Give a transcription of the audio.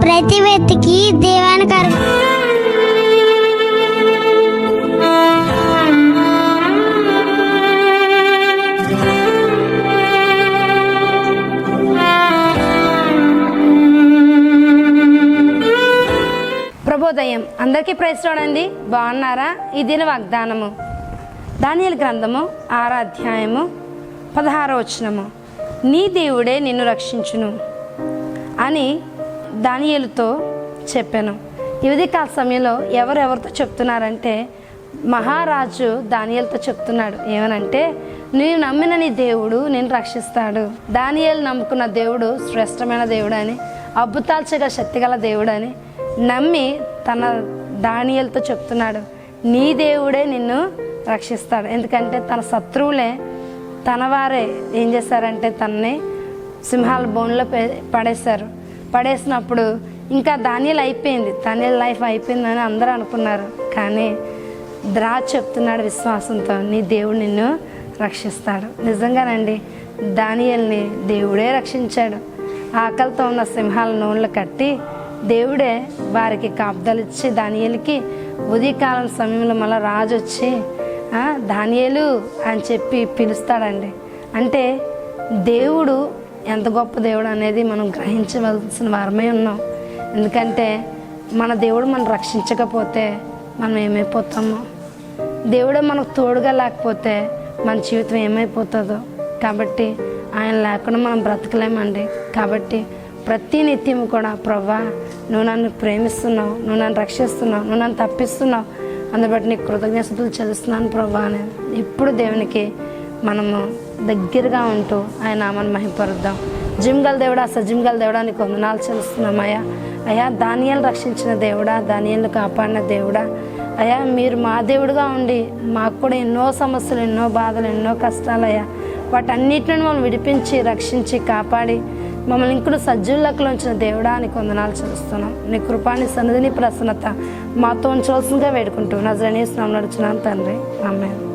ప్రతి వ్యక్తికి దేవానికి ప్రభోదయం అందరికీ ప్రశ్నండి చూడండి బాగున్నారా? ఈ దిన వాగ్దానము. దానియల గ్రంథము ఆరాధ్యాయము పదహారవచనము పదహారో వచనము. నీ దేవుడే నిన్ను రక్షించును. అని దానియలతో చెప్పాను. యువతి కాల సమయంలో ఎవరెవరితో చెప్తున్నారంటే మహారాజు దానియలతో చెప్తున్నాడు. ఏమనంటే నేను నమ్మిన నీ దేవుడు నేను రక్షిస్తాడు. దానియలు నమ్ముకున్న దేవుడు శ్రేష్టమైన దేవుడు అని అద్భుతాలు శక్తిగల దేవుడు అని నమ్మి తన దానియలతో చెప్తున్నాడు. నీ దేవుడే నిన్ను రక్షిస్తాడు. ఎందుకంటే తన శత్రువులే తన వారే ఏం చేశారంటే తనని సింహాల బోన్లో పడేశారు. పడేసినప్పుడు ఇంకా ధాన్యాలు అయిపోయింది. ధాన్యాల లైఫ్ అయిపోయిందని అందరూ అనుకున్నారు. కానీ ద్రా చెప్తున్నాడు విశ్వాసంతో నీ దేవుడు నిన్ను రక్షిస్తాడు. నిజంగానండి దానియల్ని దేవుడే రక్షించాడు. ఆకలితో ఉన్న సింహాల నూనెలు కట్టి దేవుడే వారికి కాపుదలిచ్చి దానియలకి ఉదయకాలం సమయంలో మళ్ళీ రాజు వచ్చి "ఆ, అని చెప్పి పిలుస్తాడండి. అంటే దేవుడు ఎంత గొప్ప దేవుడు అనేది మనం గ్రహించవలసిన వారమే ఉన్నాం. ఎందుకంటే మన దేవుడు మనం రక్షించకపోతే మనం ఏమైపోతామో? దేవుడే మనకు తోడుగా లేకపోతే మన జీవితం ఏమైపోతుందో? కాబట్టి ఆయన లేకుండా మనం బ్రతకలేమండి. కాబట్టి ప్రతి నిత్యం కూడా ప్రవ్వా నువ్వు నన్ను ప్రేమిస్తున్నావు నువ్వు నన్ను రక్షిస్తున్నావు నువ్వు నన్ను తప్పిస్తున్నావు. అందుబట్టి నీకు కృతజ్ఞతలు చెల్లిస్తున్నాను ప్రభా అని. ఇప్పుడు దేవునికి మనము దగ్గరగా ఉంటూ ఆయన నామాన్ని మహిపరుద్దాం. జిమ్గల్ దేవుడా సజిమ్గల్ దేవుడా నీకు వందనాలు చెల్లిస్తున్నామయ్యా అయ్యా. అయ్యా ధాన్యాలు రక్షించిన దేవుడా ధాన్యాలు కాపాడిన దేవుడా. అయ్యా మీరు మా దేవుడుగా ఉండి మాకు కూడా ఎన్నో సమస్యలు ఎన్నో బాధలు ఎన్నో కష్టాలు అయ్యా. వాటన్నిటిని మమ్మల్ని విడిపించి రక్షించి కాపాడి మమ్మల్ని ఇంకుడు సజ్జుల్లోకి ఉంచిన దేవుడా నీకు వందనాలు చెల్లిస్తున్నాం. నీ కృపాని సన్నిధిని ప్రసన్నత మాతో ఉంచవలసిందిగా వేడుకుంటూ నజరనీ స్నామం నడుచున్నాను తండ్రి. ఆమె